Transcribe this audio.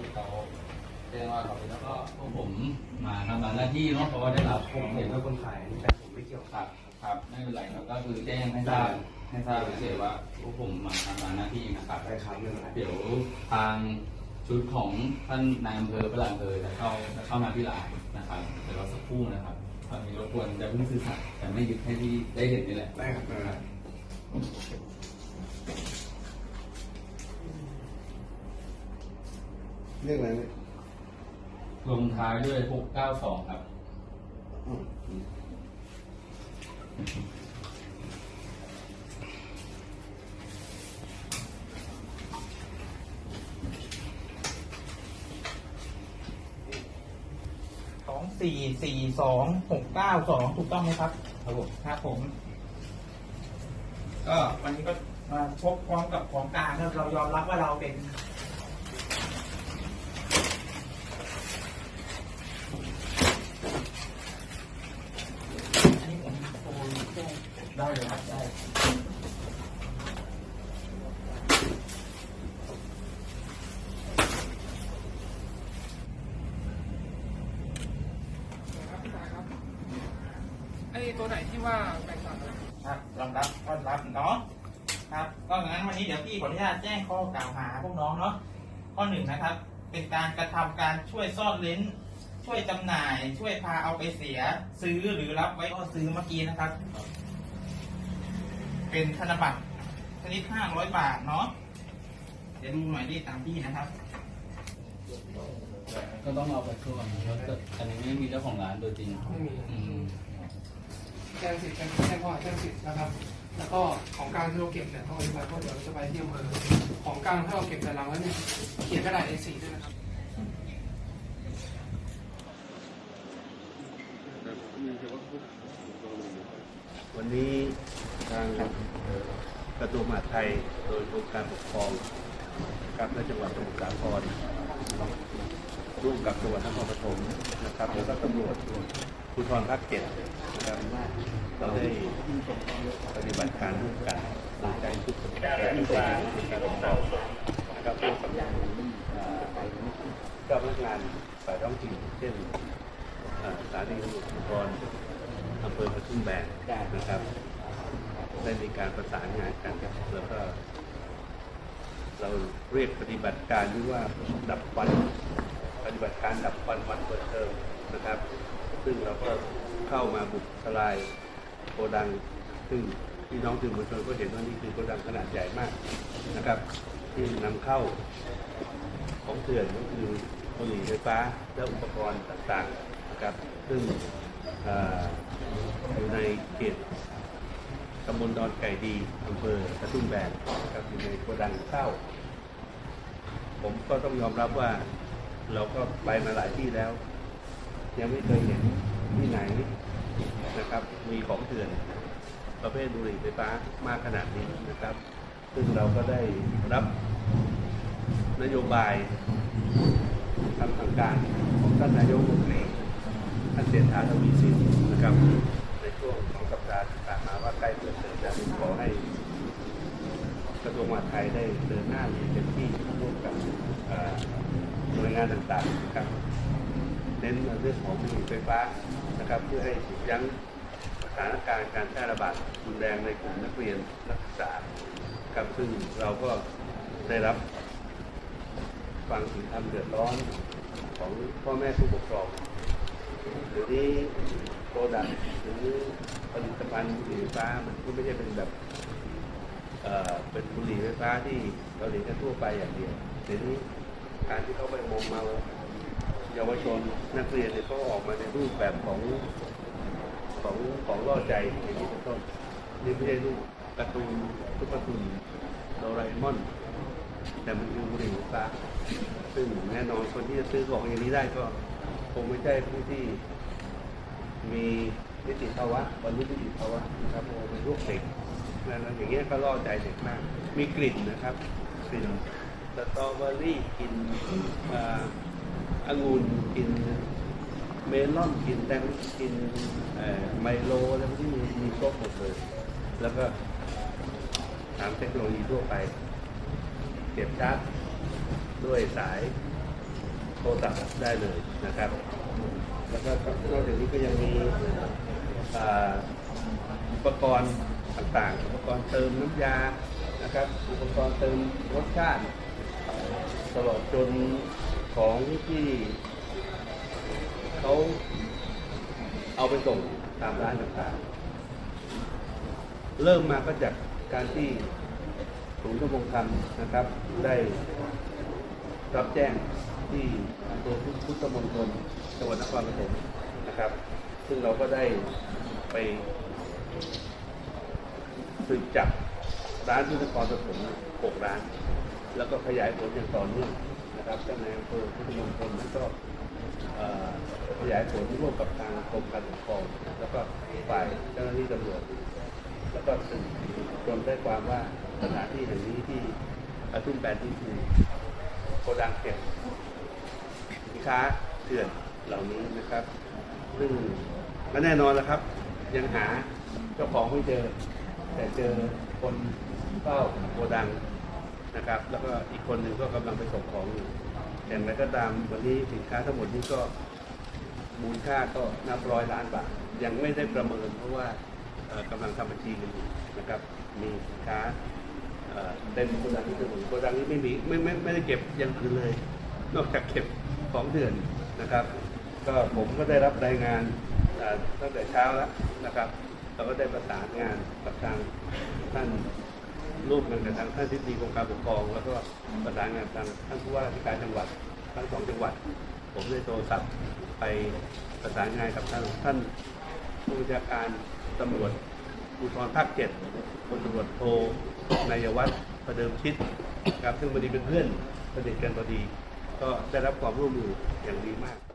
ว่าครับแล้วก็พวกผมมาทำงานหน้าที่เนาะเพราะว่าได้รับผมเห็เห็นนว่าว่าคนขายแต่ผมไม่เกี่ยวครับครับไม่เป็นไรครับก็คือแจ้งให้ทราบให้ทราบเฉยๆว่าพวกผมมาทำงานหน้าที่นะครับไปครับเรื่องอะไรเดี๋ยวทางชุดของท่านนายอำเภอประหลัดอำเภอจะเข้าจะเข้ามาที่ร้านนะครับเดี๋ยวเราสักครู่นะครับตอนนี้รบกวนจะเพิ่งสื่อสารแต่ไม่ยึดให้ที่ได้เห็นนี่แหละได้ครับได้ครับ เรื่องอะไรเนี่ยลงท้ายด้วย692ครับอืมสองสี่สี่สองหกเก้าสองถูกต้องไหมครับ ครับผมครับผม ก็วันนี้ก็มาพบพร้อมกับของกลางครับเรายอมรับว่าเราเป็นอันนี้ผมโอนแจ้ง ไอ้ตัวไหนที่ว่าแบ่งตัดอะครับรองรับต้อนรับเนาะครับ ก็งั้นวันนี้เดี๋ยวพี่ขออนุญาตแจ้งข้อกล่าวหาพวกน้องเนาะข้อหนึ่งนะครับ เป็นการกระทำการช่วยซ่อนเล้น ช่วยจำหน่าย ช่วยพาเอาไปเสีย ซื้อหรือรับไว้ก็ซื้อเมื่อกี้นะครับ เป็นธนบัตรชนิดห้าร้อยบาทเนาะเดี๋ยวดูหน่อยดิตามพี่นะครับ ก็ต้องเอาไปทั่วนะครับแต่อันนี้ไม่มีเจ้าของร้านตัวจริงไม่มีอืมแจ้งสิทธิ์แจ้งแจ้งข้อหาแจ้งสิทธิ์นะครับ แล้วก็ของกลางที่เราเก็บเนี่ยต้องอธิบายเพราะเดี๋ยวเราจะไปที่อำเภอของกลางถ้าเราเก็บแต่ลังแล้วเนี่ยเขียนกระดาษ A4 ด้วยนะครับวันนี้ ทางกระทรวงมหาดไทย โดยกรมการปกครองกับและจังหวัดสมุทรสาครร่วมกับจังหวัดนครปฐมนะครับแล้วก็ตำรวจภูธรภาคเจ็ดนะครับเราได้ปฏิบัติการร่วมกันโดยใจทุกคนและทุกฝ่าในการปกครองนะครับร่วมกับเอ่อเจ้าพนักงานฝ่ายท้องถิ่นเช่นสถานีตำรวจภูธรอำเภอกระทุ่มแบนนะครับ ได้มีการประสานงานกันแล้วก็เราเรียกปฏิบัติการที่ว่าดับควันปฏิบัติการดับควันวันเปิดเทอมนะครับ ซึ่งเราก็เข้ามาบุกทลายโกดัง ซึ่งพี่น้องสื่อมวลชนก็เห็นว่านี่คือโกดังขนาดใหญ่มากนะครับ ที่นำเข้าของเถื่อนก็คือบุหรี่ไฟฟ้าและอุปกรณ์ต่างๆนะครับ ซึ่งออยู่ในเขต ตำบลดอนไก่ดีอำเภอกระทุ่มแบนนะครับอยู่ในโกดังข้าวผมก็ต้องยอมรับว่า เราก็ไปมาหลายที่แล้ว ยังไม่เคยเห็นที่ไหนนะครับ มีของเถื่อน ประเภทบุหรี่ไฟฟ้ามากขนาดนี้นะครับ ซึ่งเราก็ได้รับนโยบายทางทางการของท่านนายกรัฐมนตรีท่านเศรษฐาทวีสินนะครับ ใกล้เปิดเทอมแล้วขอให้กระทรวงมหาดไทยได้เดินหน้าอย่างเต็มที่ร่วมกับหน่วยงานต่างๆนะครับเน้นเรื่องของบุหรี่ไฟฟ้านะครับ เพื่อให้ยุดยั้งสถานการณ์การแพร่ระบาดรุนแรงในกลุ่มนักเรียนนักศึกษาครับซึ่งเราก็ได้รับฟังถึงความเดือดร้อนของพ่อแม่ผู้ปกครอง หรือนี้โปรดักต์หรือผลิตภัณฑ์บุหรี่ไฟฟ้ามันก็ไม่ใช่เป็นแบบเอ่อเป็นบุหรี่ไฟฟ้าที่เราเห็นกันทั่วไปอย่างเดียวเดี๋ยวนี้การที่เขาไปมอมเมาเยาวชนนักเรียนเนี่ยเขาออกมาในรูปแบบของของของล่อใจอย่างนี้เป็นต้นนี่ไม่ใช่รูปการ์ตูนตุ๊กตาตุนโดราเอมอนแต่มันคือบุหรี่ไฟฟ้าซึ่งแน่นอนคนที่จะซื้อของอย่างนี้ได้ก็ คงไม่ใช่ผู้ที่มีนิติภาวะบรรลุนิติภาวะนะครับโอเป็นพวกเด็กนั่นนะอย่างเงี้ยก็ล่อใจเด็กมาก มีกลิ่นนะครับกลิ่นสตรอเบอรี่กลิ่นอ่างุ่นกลิ่นเมลอนกลิ่นแตงกลิ่นไมโลอะไรพวกนี้มีมีครบหมดเลยแล้วก็ตามเทคโนโลยีทั่วไป เก็บชาร์จด้วยสาย โทรศัพท์ได้เลยนะครับ แล้วก็นอกจากนี้ก็ยังมีอุปกรณ์ต่างๆ อุปกรณ์เติมน้ำยานะครับ อุปกรณ์เติมรสชาติตลอดจนของที่เขาเอาไปส่งตามร้านต่างๆ เริ่มมาก็จากการที่ศูนย์ดำรงธรรมนะครับ ได้ รับแจ้งที่อำเภอพุทธมณฑลจังหวัดนครปฐมนะครับ ซึ่งเราก็ได้ไปสืบจับร้านที่นครปฐมหกร้าน แล้วก็ขยายผลอย่างต่อเนื่องนะครับท่านในอำเภอพุทธมณฑลนั้นก็ขยายผลร่วมกับทางกรมการปกครอง แล้วก็ฝ่ายเจ้าหน้าที่ตำรวจ แล้วก็สืบจนได้ความว่าสถานที่แห่งนี้ที่กระทุ่มแบนที่คือ โกดังเก็บสินค้าเถื่อนเหล่านี้นะครับ ซึ่งก็แน่นอนแล้วครับ ยังหาเจ้าของไม่เจอ แต่เจอคนเฝ้าโกดังนะครับ แล้วก็อีกคนหนึ่งก็กำลังไปส่งของอยู่อย่างไรก็ตามวันนี้สินค้าทั้งหมดนี้ก็มูลค่าก็นับร้อยล้านบาท ยังไม่ได้ประเมินเพราะว่าเอ่อกำลังทำบัญชีกันอยู่นะครับ มีสินค้า เต็มโกดังที่ถนนโกดังนี้ไม่มีไม่ไม่ไม่ได้เก็บอยังอื่นเลย นอกจากเก็บของเดือนนะครับ ก็ผมก็ได้รับรายงานตั้งแต่เช้าแล้วนะครับ เราก็ได้ประสานงานกับทางท่านร่วมกันกับทางท่านทิบดีกรมการปกครอง แล้วก็ประสานงานทางท่านผู้ว่าราชการจังหวัดทั้งสองจังหวัด ผมได้โทรศัพท์ไปประสานงานกับทานท่านผู้บัญชาการตำรวจ ภูธรภาคเจ็ดพลตำรวจโทนายวัฒน์ประเดิมชิดครับซึ่งพอดีเป็นเพื่อนสนิทกันพอดี ก็ได้รับความร่วมมืออย่างดีมาก